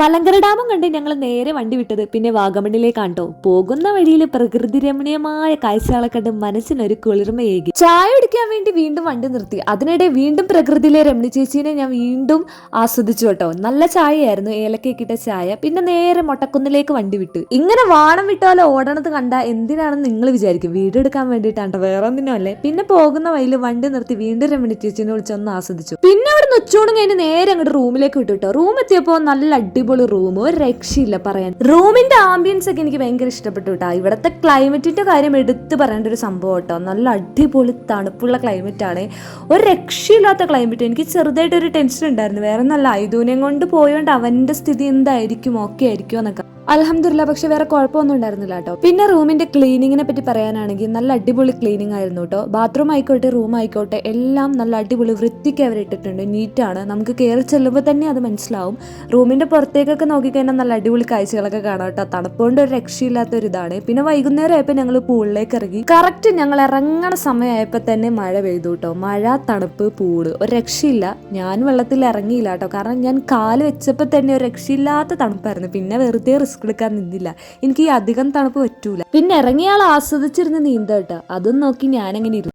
മലങ്കര ഡാമും കണ്ട് ഞങ്ങൾ നേരെ വണ്ടി വിട്ടത്. പിന്നെ വാഗമണ്ണിലേക്കാണ് ട്ടോ പോകുന്ന വഴിയിൽ പ്രകൃതി രമണീയമായ കാഴ്ചകളെ കണ്ട് മനസ്സിനൊരു കുളിർമയേകി. ചായ കുടിക്കാൻ വേണ്ടി വീണ്ടും വണ്ടി നിർത്തി. അതിനിടെ വീണ്ടും പ്രകൃതിയിലെ രമണി ചേച്ചീനെ ഞാൻ വീണ്ടും ആസ്വദിച്ചു കേട്ടോ. നല്ല ചായയായിരുന്നു. ഏലക്കയ്ക്കിട്ട ചായ. പിന്നെ നേരെ മൊട്ടക്കുന്നിലേക്ക് വണ്ടി വിട്ടു. ഇങ്ങനെ വാണം വിട്ടാലോ ഓടണത് കണ്ട എന്തിനാണെന്ന് നിങ്ങൾ വിചാരിക്കും. വീഡിയോ എടുക്കാൻ വേണ്ടിയിട്ടാണ്. ട്ടോ വേറെ ഒന്നിനും അല്ലേ? പിന്നെ പോകുന്ന വഴിയിൽ വണ്ടി നിർത്തി വീണ്ടും രമണി ചേച്ചീനെ വിളിച്ചൊന്ന് ആസ്വദിച്ചു. പിന്നെ അവിടെ നിന്ന് ഉച്ചോടും കഴിഞ്ഞ് നേരെ അങ്ങോട്ട് റൂമിലേക്ക് വിട്ടു കേട്ടോ. റൂം എത്തിയപ്പോൾ നല്ല അടിപൊളി റൂം ഒരു രക്ഷയില്ല പറയാൻ. റൂമിന്റെ ആംബിയൻസ് ഒക്കെ എനിക്ക് ഭയങ്കര ഇഷ്ടപ്പെട്ടു കേട്ടോ ഇവിടുത്തെ ക്ലൈമറ്റിന്റെ കാര്യം എടുത്തു പറയേണ്ട ഒരു സംഭവം കേട്ടോ നല്ല അടിപൊളി തണുപ്പുള്ള ക്ലൈമറ്റ് ആണ്. ഒരു രക്ഷയില്ലാത്ത ക്ലൈമറ്റ് എനിക്ക് ചെറുതായിട്ടൊരു ടെൻഷൻ ഉണ്ടായിരുന്നു. വേറെ നല്ല ഐദൂന്യം കൊണ്ട് പോയോണ്ട് അവന്റെ സ്ഥിതി എന്തായിരിക്കും? ഓക്കെ ആയിരിക്കും എന്നൊക്കെ. അലഹമില്ല പക്ഷെ വേറെ കുഴപ്പമൊന്നും ഉണ്ടായിരുന്നില്ല കേട്ടോ. പിന്നെ റൂമിന്റെ ക്ലീനിങ്ങിനെ പറ്റി പറയാനാണെങ്കിൽ നല്ല അടിപൊളി ക്ലീനിങ് ആയിരുന്നു കേട്ടോ. ബാത്റൂം ആയിക്കോട്ടെ റൂം ആയിക്കോട്ടെ എല്ലാം നല്ല അടിപൊളി വൃത്തിക്ക് അവർ ഇട്ടിട്ടുണ്ട്. നീറ്റാണ് നമുക്ക് കയറി ചെല്ലുമ്പോൾ തന്നെ അത് മനസ്സിലാവും. റൂമിന്റെ പുറത്തേക്കൊക്കെ നോക്കിക്കഴിഞ്ഞാൽ നല്ല അടിപൊളി കാഴ്ചകളൊക്കെ കാണാം കേട്ടോ. തണുപ്പുകൊണ്ട് ഒരു രക്ഷയില്ലാത്ത ഒരു ഇതാണ് പിന്നെ വൈകുന്നേരം ആയപ്പോൾ ഞങ്ങൾ പൂളിലേക്ക് ഇറങ്ങി. കറക്റ്റ് ഞങ്ങൾ ഇറങ്ങണ സമയമായപ്പോൾ തന്നെ മഴ പെയ്തു കേട്ടോ. മഴ തണുപ്പ് പൂൾ. ഒരു രക്ഷയില്ല. ഞാൻ വെള്ളത്തിൽ ഇറങ്ങിയില്ല കേട്ടോ. കാരണം ഞാൻ കാൽ വെച്ചപ്പോൾ തന്നെ ഒരു രക്ഷയില്ലാത്ത തണുപ്പായിരുന്നു. പിന്നെ വെറുതെ റിസ്ക് എടുക്കാൻ നിന്നില്ല. എനിക്ക് ഈ അധികം തണുപ്പ് പറ്റൂല. പിന്നെ ഇറങ്ങിയാൾ ആസ്വദിച്ചിരുന്ന നീന്ത അതും നോക്കി ഞാനങ്ങനെ ഇരുന്നു